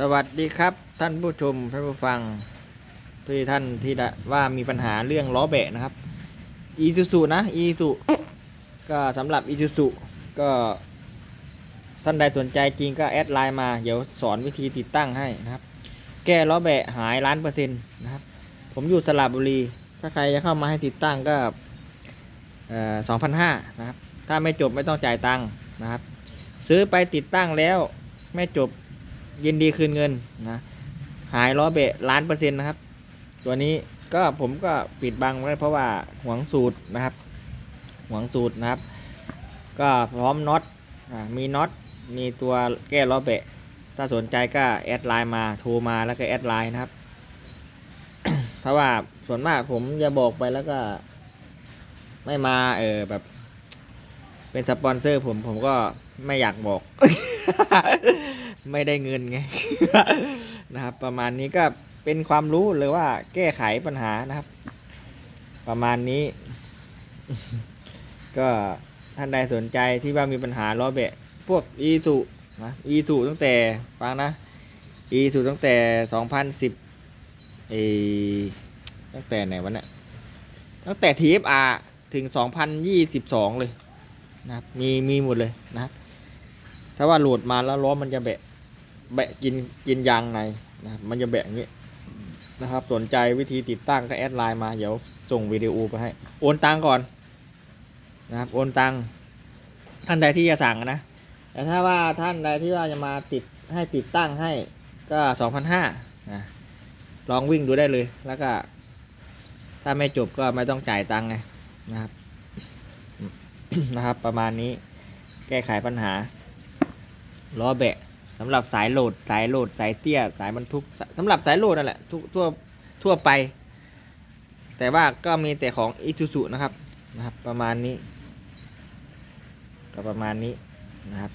สวัสดีครับท่านผู้ชมท่านผู้ฟังที่ท่านที่ว่ามีปัญหาเรื่องล้อแบะนะครับอีซูซูนะอีซูก็สำหรับอีซูซูก็ท่านใดสนใจจริงก็แอดไลน์มา เดี๋ยวสอนวิธีติดตั้งให้นะครับ แก้ล้อแบะหายล้านเปอร์เซ็นต์นะครับ ผมอยู่สระบุรี ถ้าใครจะเข้ามาให้ติดตั้งก็สองพันห้านะครับ ถ้าไม่จบไม่ต้องจ่ายตังค์นะครับ ซื้อไปติดตั้งแล้วไม่จบ ยินดีคืนเงินนะหายล้อเบะล้านเปอร์เซ็นต์นะครับ ตัวนี้ก็ผมก็ปิดบังไว้เพราะว่าหวงสูตรนะครับหวงสูตรนะครับ ก็พร้อมน็อตมีน็อตมีตัวแก้ล้อเบะ ถ้าสนใจก็แอดไลน์มาโทรมาแล้วก็แอดไลน์นะครับถ้าว่าส่วนมากผมจะบอกไปแล้วก็ ไม่มาเออแบบ เป็นสปอนเซอร์ผมผมก็ไม่อยากบอก ไม่ได้เงินไงนะครับ ประมาณนี้ก็เป็นความรู้เลยว่า แก้ไขปัญหานะครับ ประมาณนี้ ก็ท่านใดสนใจที่ว่ามีปัญหาล้อเบะ พวกอีสุนะอีสุตั้งแต่ฟังนะอีสุตั้งแต่สองพันสิบเออตั้งแต่ไหนวะเนี่ยตั้งแต่ TFR ถึง 2022 เลยนะครับ มีมีหมดเลยนะครับ ถ้าว่าโหลดมาแล้วล้อมันจะแบะ แบะกินกินยางในนะครับมันจะแบะอย่างนี้นะครับ สนใจวิธีติดตั้งก็แอดไลน์มาเดี๋ยวส่งวิดีโอไปให้ โอนตังก่อนนะครับ โอนตังท่านใดที่จะสั่งนะ แต่ถ้าว่าท่านใดที่ว่าจะมาติดให้ติดตั้งให้ก็สองพันห้านะลองวิ่งดูได้เลย แล้วก็ ถ้าไม่จบก็ไม่ต้องจ่ายตังค์ไงนะครับ นะครับ ประมาณนี้แก้ไขปัญหา ล้อแบะสำหรับสายโหลดสายโหลดสายเตี้ย สายบรรทุกสำหรับสายโหลดนั่นแหละทุกทั่วทั่วไป แต่ว่าก็มีแต่ของอิซูซุนะครับนะครับประมาณนี้ ก็ประมาณนี้นะครับ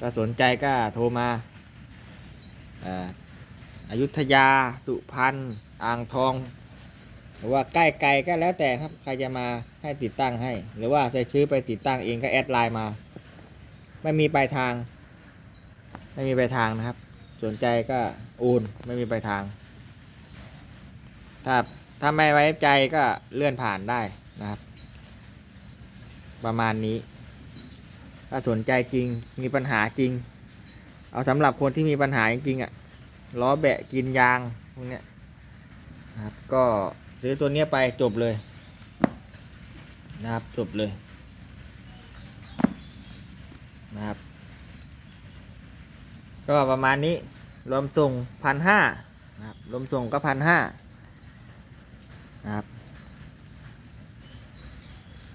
ก็สนใจก็โทรมาอ่าอายุทยาสุพรรณอ่างทอง หรือว่าใกล้ไกลก็แล้วแต่ครับใครจะมาให้ติดตั้งให้ หรือว่าจะซื้อไปติดตั้งเองก็แอดไลน์มา ไม่มีปลายทาง ไม่มีปลายทางนะครับ สนใจก็โอนไม่มีปลายทาง ถ้าถ้าไม่ไว้ใจก็เลื่อนผ่านได้นะครับ ประมาณนี้ ถ้าสนใจจริงมีปัญหาจริง เอาสำหรับคนที่มีปัญหาจริงๆอะล้อแบะกินยางพวกเนี้ยนะครับก็ซื้อตัวเนี้ยไปจบเลยนะครับจบเลย นะครับ ก็ประมาณนี้รวมส่งพันห้านะครับรวมส่งก็พันห้านะครับ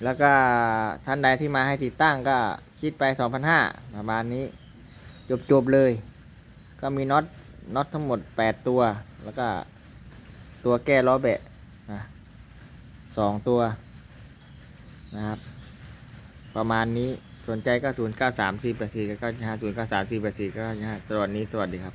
แล้วก็ท่านใดที่มาให้ติดตั้งก็คิดไป 2,500ประมาณนี้ จบๆเลย ก็มีน็อตน็อตทั้งหมด 8 ตัว แล้วก็ตัวแก้ล้อแบะนะสองตัวนะครับ ประมาณนี้ สนใจก็0 9 3 4 8 4 9 5 0 9 3 4 8 4 9 5สวัสดีสวัสดีครับ